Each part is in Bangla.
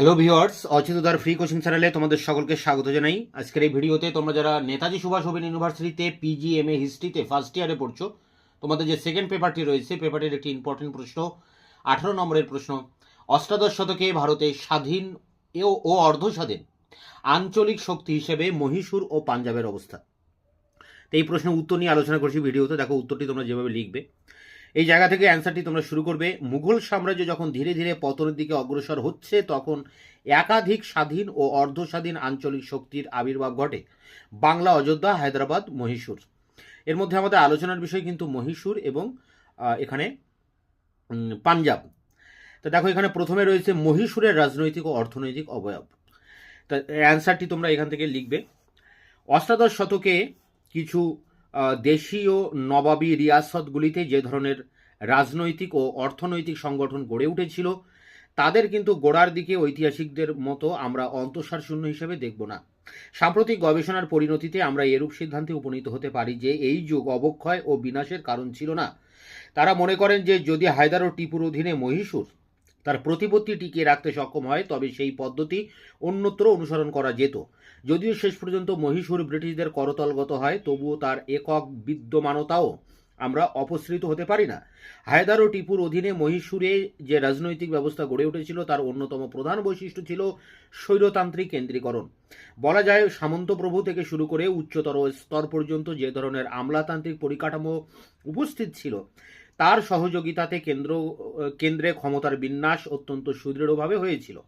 হ্যালো ভিওয়ার্স অচিতদার ফ্রি কোচিং চ্যানেলে তোমাদের সকলকে স্বাগত জানাই। আজকের এই ভিডিওতে তোমরা যারা নেতাজি সুভাষ ওপেন ইউনিভার্সিটিতে পিজি এম এ হিস্ট্রিতে ফার্স্ট ইয়ারে পড়ছো, তোমাদের যে সেকেন্ড পেপারটি রয়েছে পেপারটির একটি ইম্পর্টেন্ট প্রশ্ন, আঠারো নম্বরের প্রশ্ন, অষ্টাদশ শতকে ভারতে স্বাধীন ও অর্ধ স্বাধীন আঞ্চলিক শক্তি হিসেবে মহীশূর ও পাঞ্জাবের অবস্থা। তো এই প্রশ্নের উত্তর নিয়ে আলোচনা করছি ভিডিওতে। দেখো, উত্তরটি তোমরা যেভাবে লিখবে। এই জায়গা থেকে অ্যান্সারটি তোমরা শুরু করবে। মুঘল সাম্রাজ্য যখন ধীরে ধীরে পতনের দিকে অগ্রসর হচ্ছে, তখন একাধিক স্বাধীন ও অর্ধস্বাধীন আঞ্চলিক শক্তির আবির্ভাব ঘটে। বাংলা, অযোধ্যা, হায়দ্রাবাদ, মহীশূর। এর মধ্যে আমাদের আলোচনার বিষয় কিন্তু মহীশূর এবং এখানে পাঞ্জাব। তো দেখো, এখানে প্রথমে রয়েছে মহীশূরের রাজনৈতিক ও অর্থনৈতিক অবয়ব। তা অ্যান্সারটি তোমরা এখান থেকে লিখবে। অষ্টাদশ শতকে কিছু দেশীয় নবাবী রিয়াসতগুলিতে যে ধরনের রাজনৈতিক ও অর্থনৈতিক সংগঠন গড়ে উঠেছিল, তাদের কিন্তু গোড়ার দিকে ঐতিহাসিকদের মতো আমরা অন্তঃসার শূন্য হিসেবে দেখব না। সাম্প্রতিক গবেষণার পরিণতিতে আমরা এরূপ সিদ্ধান্তে উপনীত হতে পারি যে এই যুগ অবক্ষয় ও বিনাশের কারণ ছিল না। তারা মনে করেন যে যদি হায়দার ও টিপুর অধীনে মহীশূর তার প্রতিপত্তি টিকিয়ে রাখতে সক্ষম হয়, তবে সেই পদ্ধতি অন্যত্র অনুসরণ করা যেত। যদিও শেষ পর্যন্ত মহীশূর ব্রিটিশদের করতলগত হয়, তবুও তার একক বিদ্যমানতাও আমরা অপসৃত হতে পারি না। হায়দার ও টিপুর অধীনে মহীশূরে যে রাজনৈতিক ব্যবস্থা গড়ে উঠেছিল, তার অন্যতম প্রধান বৈশিষ্ট্য ছিল স্বৈরতান্ত্রিক কেন্দ্রীকরণ। বলা যায়, সামন্তপ্রভু থেকে শুরু করে উচ্চতর স্তর পর্যন্ত যে ধরনের আমলাতান্ত্রিক পরিকাঠামো উপস্থিত ছিল তার সহযোগিতাতে কেন্দ্র, কেন্দ্রে ক্ষমতার বিন্যাস অত্যন্ত সুদৃঢ়ভাবে হয়েছিল।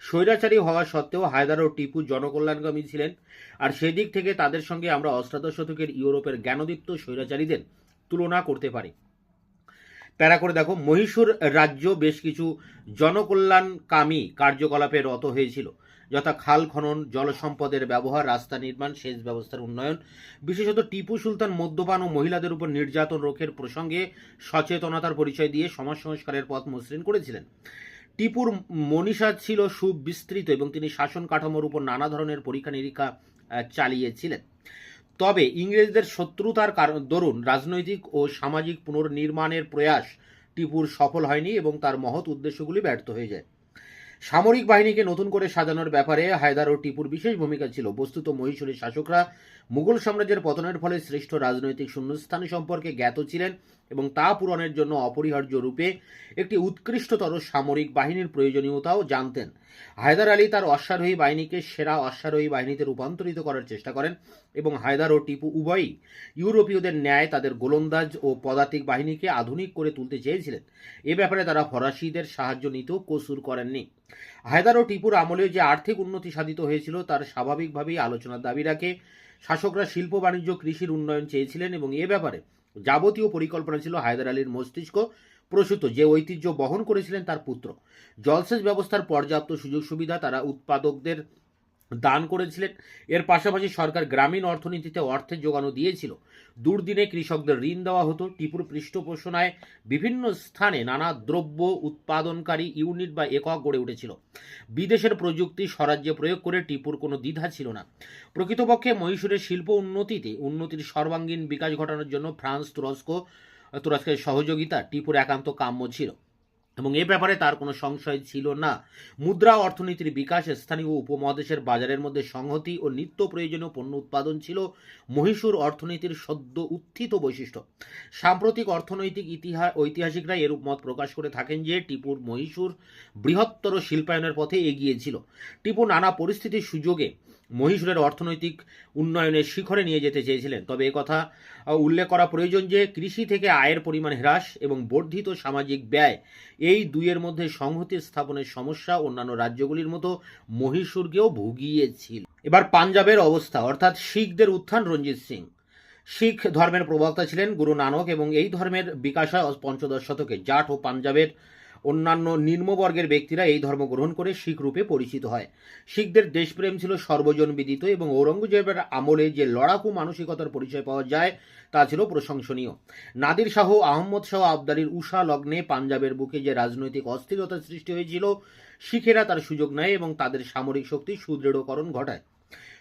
স্বৈরাচারী হওয়া সত্ত্বেও হায়দার ও টিপু জনকল্যাণগামী ছিলেন আর সেদিক থেকে তাদের সঙ্গে আমরা অষ্টাদশ শতকের ইউরোপের জ্ঞানদীপ্ত স্বৈরাচারীদের তুলনা করতে পারি। প্যারা করে দেখো, মহীশূর রাজ্য বেশ কিছু জনকল্যাণকামী কার্যকলাপে রত হয়েছিল। যথা খাল খনন, জলসম্পদের ব্যবহার, রাস্তা নির্মাণ, সেচ ব্যবস্থার উন্নয়ন, বিশেষত টিপু সুলতান মদ্যপান ও মহিলাদের উপর নির্যাতন রোখের প্রসঙ্গে সচেতনতার পরিচয় দিয়ে সমাজ সংস্কারের পথ মসৃণ করেছিলেন। টিপুর মনীষা ছিল সুবিস্তৃত এবং তিনি শাসন কাঠামোর উপর নানা ধরনের পরীক্ষা নিরীক্ষা চালিয়েছিলেন। তবে ইংরেজদের শত্রুতার কারণ দরুন রাজনৈতিক ও সামাজিক পুনর্নির্মাণের প্রয়াস টিপুর সফল হয়নি এবং তার মহৎ উদ্দেশ্যগুলি ব্যর্থ হয়ে যায়। সামরিক বাহিনীকে নতুন করে সাজানোর ব্যাপারে হায়দার ও টিপুর বিশেষ ভূমিকা ছিল। বস্তুত মহীশূরের শাসকরা মুঘল সাম্রাজ্যের পতনের ফলে সৃষ্ট রাজনৈতিক শূন্যস্থান সম্পর্কে জ্ঞাত ছিলেন এবং তা পূরণের জন্য অপরিহার্য রূপে একটি উৎকৃষ্টতর সামরিক বাহিনীর প্রয়োজনীয়তাও জানতেন। হায়দার আলী তার অশ্বারোহী বাহিনীকে সেরা অশ্বারোহী বাহিনীতে রূপান্তরিত করার চেষ্টা করেন এবং হায়দার ও টিপু উভয়ই ইউরোপীয়দের ন্যায় তাদের গোলন্দাজ ও পদাতিক বাহিনীকে আধুনিক করে তুলতে চেয়েছিলেন। এ ব্যাপারে তারা ফরাসিদের সাহায্য নিতেও কসুর করেননি। হায়দার ও টিপুর আমলে যে আর্থিক উন্নতি সাধিত হয়েছিল, তার স্বাভাবিকভাবেই আলোচনার দাবি রাখে শাসকরা শিল্প, বাণিজ্য, কৃষির উন্নয়ন চেয়েছিলেন এবং এ ব্যাপারে যাবতীয় পরিকল্পনা ছিল হায়দার আলীর মস্তিষ্ক প্রসূত, যে ঐতিহ্য বহন করেছিলেন তার পুত্র। জলসেচ ব্যবস্থার পর্যাপ্ত সুযোগ সুবিধা তারা উৎপাদকদের দান করেছিলেন। এর পাশাপাশি সরকার গ্রামীণ অর্থনীতিতে অর্থের যোগানও দিয়েছিল। দুর্দিনে কৃষকদের ঋণ দেওয়া হতো। টিপুর পৃষ্ঠপোষণায় বিভিন্ন স্থানে নানা দ্রব্য উৎপাদনকারী ইউনিট বা একক গড়ে উঠেছিল। বিদেশের প্রযুক্তি স্বরাজ্যে প্রয়োগ করে টিপুর কোনো দ্বিধা ছিল না। প্রকৃতপক্ষে মহীশূরের শিল্প উন্নতিতে উন্নতির সর্বাঙ্গীন বিকাশ ঘটানোর জন্য ফ্রান্স তুরস্ক, তুরস্কের সহযোগিতা টিপুর একান্ত কাম্য ছিল। এবং এ ব্যাপারে তার কোনো সংশয় ছিল না। মুদ্রা অর্থনীতির বিকাশ স্থানীয় উপমহাদেশের বাজারের মধ্যে সংহতি ও নিত্য প্রয়োজনীয় পণ্য উৎপাদন ছিল মহীশূর অর্থনীতির সদ্য উত্থিত বৈশিষ্ট্য। সাম্প্রতিক অর্থনৈতিক ইতিহাস ঐতিহাসিকরা এরূপ মত প্রকাশ করে থাকেন যে টিপুর মহীশূর বৃহত্তর শিল্পায়নের পথে এগিয়েছিল টিপু নানা পরিস্থিতির সুযোগে মহীশূরের অর্থনৈতিক উন্নয়নের শিখরে নিয়ে যেতে চেয়েছিলেন। তবে আহ, উল্লেখ করা প্রয়োজন যে কৃষি থেকে আয়ের পরিমাণ হ্রাস এবং বর্ধিত সামাজিক ব্যয় এই দুইয়ের মধ্যে সংহতি স্থাপনের সমস্যা অন্যান্য রাজ্যগুলির মতো মহীশূরকেও ভুগিয়েছিল। এবার পাঞ্জাবের অবস্থা অর্থাৎ শিখদের উত্থান রঞ্জিত সিং। শিখ ধর্মের প্রবক্তা ছিলেন গুরু নানক এবং এই ধর্মের বিকাশ হয় পঞ্চদশ শতকে জাট ও পাঞ্জাবের অন্যান্য নিম্নবর্গের ব্যক্তিরা এই ধর্ম গ্রহণ করে শিখ রূপে পরিচিত হয়। শিখদের দেশপ্রেম ছিল সর্বজন বিদিত এবং ঔরঙ্গজেবের আমলে যে লড়াকু মানসিকতার পরিচয় পাওয়া যায়, তা ছিল প্রশংসনীয়। নাদির শাহ, আহম্মদ শাহ আবদারির উষা লগ্নে পাঞ্জাবের বুকে যে রাজনৈতিক অস্থিরতার সৃষ্টি হয়েছিল, শিখেরা তার সুযোগ নেয় এবং তাদের সামরিক শক্তি সুদৃঢ়করণ ঘটায়।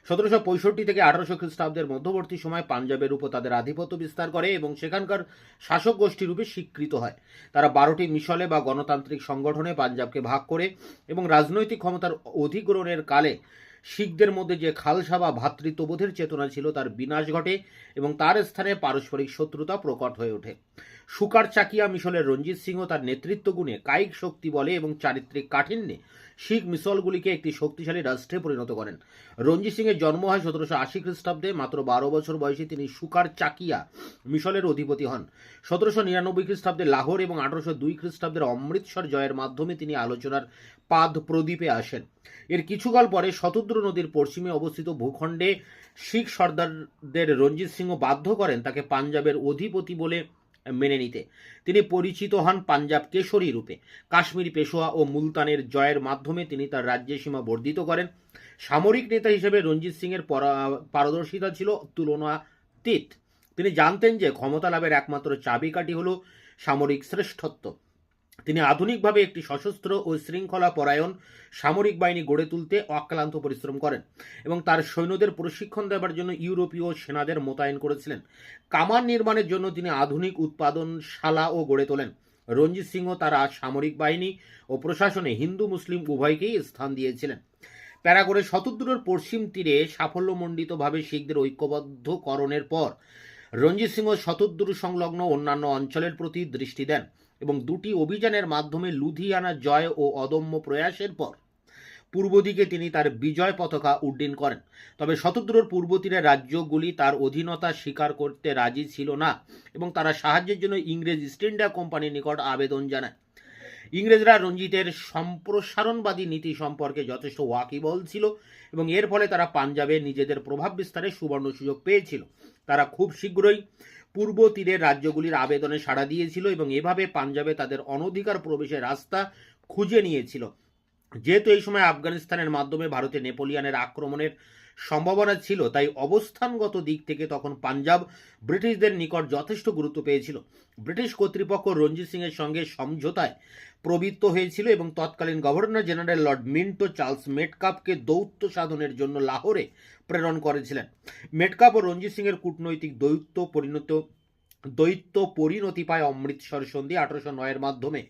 সতেরোশো পঁয়ষট্টি থেকে আঠারোশো খ্রিস্টাব্দের মধ্যবর্তী সময় পাঞ্জাবের উপর তাদের আধিপত্য বিস্তার করে এবং সেখানকার শাসক গোষ্ঠী রূপে স্বীকৃত হয়। তারা বারোটি মিশলে বা গণতান্ত্রিক সংগঠনে পাঞ্জাবকে ভাগ করে এবং রাজনৈতিক ক্ষমতার অধিগ্রহণের কালে শিখদের মধ্যে যে খালসা বা ভ্রাতৃত্ববোধের চেতনা ছিল তার বিনাশ ঘটে এবং তার স্থানে পারস্পরিক শত্রুতা প্রকট হয়ে ওঠে। সুকার চাকিয়া মিশলের রঞ্জিত সিংহ তার নেতৃত্ব গুণে কায়িক শক্তি বলে এবং চারিত্রিক কাঠিন্যে শিখ মিশলগুলিকে একটি শক্তিশালী রাষ্ট্রে পরিণত করেন। রঞ্জিত সিংয়ের জন্ম হয় সতেরোশো আশি খ্রিস্টাব্দে, মাত্র বারো বছর বয়সে তিনি সুকার চাকিয়া মিশলের অধিপতি হন। সতেরোশো নিরানব্বই খ্রিস্টাব্দে লাহোর এবং আঠারোশো দুই খ্রিস্টাব্দের অমৃতসর জয়ের মাধ্যমে তিনি আলোচনার পাদ প্রদীপে আসেন। এর কিছুকাল পরে শতদ্র নদীর পশ্চিমে অবস্থিত ভূখণ্ডে শিখ সর্দারদের রঞ্জিত সিংহ বাধ্য করেন তাকে পাঞ্জাবের অধিপতি বলে মেনে নিতে। তিনি পরিচিত হন পাঞ্জাব কেশরী রূপে। কাশ্মীর পেশোয়া ও মুলতানের জয়ের মাধ্যমে তিনি তার রাজ্যের সীমা বর্ধিত করেন। সামরিক নেতা হিসেবে রঞ্জিত সিংয়ের পরা- পারদর্শিতা ছিল তুলনাতীত। তিনি জানতেন যে ক্ষমতা লাভের একমাত্র চাবিকাঠি হল সামরিক শ্রেষ্ঠত্ব। তিনি আধুনিকভাবে একটি সশস্ত্র ও শৃঙ্খলা পরায়ণ সামরিক বাহিনী গড়ে তুলতে অক্লান্ত পরিশ্রম করেন এবং তার সৈন্যদের প্রশিক্ষণ দেওয়ার জন্য ইউরোপীয় সেনাদের মোতায়েন করেছিলেন। কামান নির্মাণের জন্য তিনি আধুনিক উৎপাদনশালা ও গড়ে তোলেন। রঞ্জিত সিংহ তারা সামরিক বাহিনী ও প্রশাসনে হিন্দু, মুসলিম উভয়কেই স্থান দিয়েছিলেন। প্যারাগোরের শতদ্রুর পশ্চিম তীরে সাফল্যমণ্ডিতভাবে শিখদের ঐক্যবদ্ধকরণের পর রঞ্জিত সিংহ শতদ্রু সংলগ্ন অন্যান্য অঞ্চলের প্রতি দৃষ্টি দেন। এবং দুটি অভিযানের মাধ্যমে লুধিয়ানা জয় ও অদম্য প্রয়াসের পর পূর্ব দিকে তিনি তার বিজয় পতাকা উড্ডীন করেন। তবে শতদ্রুর পূর্ব তীরের রাজ্যগুলি তার অধীনতা স্বীকার করতে রাজি ছিল না এবং তারা সাহায্যের জন্য ইংরেজ ইস্ট ইন্ডিয়া কোম্পানির নিকট আবেদন জানায়। ইংরেজরা রঞ্জিতের সম্প্রসারণবাদী নীতি সম্পর্কে যথেষ্ট ওয়াকিবল ছিল এবং এর ফলে তারা পাঞ্জাবে নিজেদের প্রভাব বিস্তারের সুবর্ণ সুযোগ পেয়েছিল। তারা খুব শীঘ্রই পূর্ব তীরের রাজ্যগুলির আবেদনে সাড়া দিয়েছিল এবং এভাবে পাঞ্জাবে তাদের অনধিকার প্রবেশের রাস্তা খুঁজে নিয়েছিল। যেহেতু এই সময় আফগানিস্তানের মাধ্যমে ভারতে নেপোলিয়ানের আক্রমণের সম্ভাবনা ছিল, তাই অবস্থানগত দিক থেকে তখন পাঞ্জাব ব্রিটিশদের নিকট যথেষ্ট গুরুত্ব পেয়েছিল। ব্রিটিশ কর্তৃপক্ষ রঞ্জিত সিংয়ের সঙ্গে সমঝোতায় প্রবৃত্ত হয়েছিল এবং তৎকালীন governor general lord Minto Charles মেটকাপকে দৌত্য সাধনের জন্য লাহোরে প্রেরণ করেছিলেন। মেটকাপ ও রঞ্জিত সিংয়ের কূটনৈতিক দৌত্য পরিণত দৈত্য পরিণতি পায় অমৃতসর সন্ধি আঠারোশো নয়ের মাধ্যমে।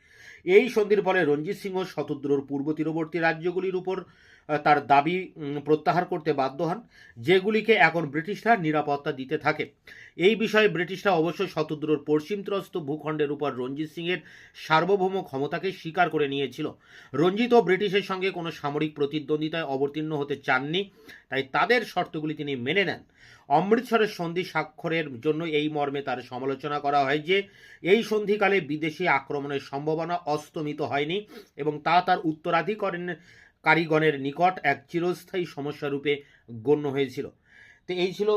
এই সন্ধির ফলে রঞ্জিত সিংহ শতদ্রুর পূর্ব তীরবর্তী রাজ্যগুলির উপর তার দাবি প্রত্যাহার করতে বাধ্য হন, যেগুলিকে এখন ব্রিটিশরা নিরাপত্তা দিতে থাকে। এই বিষয়ে ব্রিটিশরা অবশ্য শতদ্রুর পশ্চিম ত্রস্ত ভূখণ্ডের উপর রঞ্জিত সিংয়ের সার্বভৌম ক্ষমতাকে স্বীকার করে নিয়েছিল। রঞ্জিত ও ব্রিটিশের সঙ্গে কোনো সামরিক প্রতিদ্বন্দ্বিতায় অবতীর্ণ হতে চাননি, তাই তাদের শর্তগুলি তিনি মেনে নেন। অমৃতসরের সন্ধি স্বাক্ষরের জন্য এই মর্মে তার সমালোচনা করা হয় যে, এই সন্ধিকালে বিদেশি আক্রমণের সম্ভাবনা অস্তমিত হয়নি এবং তা তার উত্তরাধিকরণ কারিগণের নিকট এক চিরস্থায়ী সমস্যারূপে গণ্য হয়েছিল। তো এই ছিল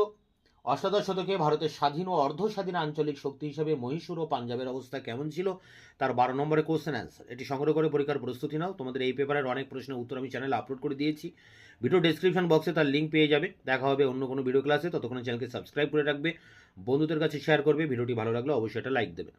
অষ্টাদশ শতকে ভারতের স্বাধীন ও অর্ধ স্বাধীন আঞ্চলিক শক্তি হিসেবে মহীশূর ও পাঞ্জাবের অবস্থা কেমন ছিল? তার বারো নম্বরে কোশ্চেন অ্যান্সার এটি সংগ্রহ করে পরীক্ষার প্রস্তুতি নাও। তোমাদের এই পেপারের অনেক প্রশ্নের উত্তর আমি চ্যানেলে আপলোড করে দিয়েছি। ভিডিও ডিসক্রিপশন বক্সে তার লিঙ্ক পেয়ে যাবে। দেখা হবে অন্য কোনো ভিডিও ক্লাসে ততক্ষণ চ্যানেলকে সাবস্ক্রাইব করে রাখবে। বন্ধুদের কাছে শেয়ার করবে। ভিডিওটি ভালো লাগলে অবশ্যই এটা লাইক দেবে।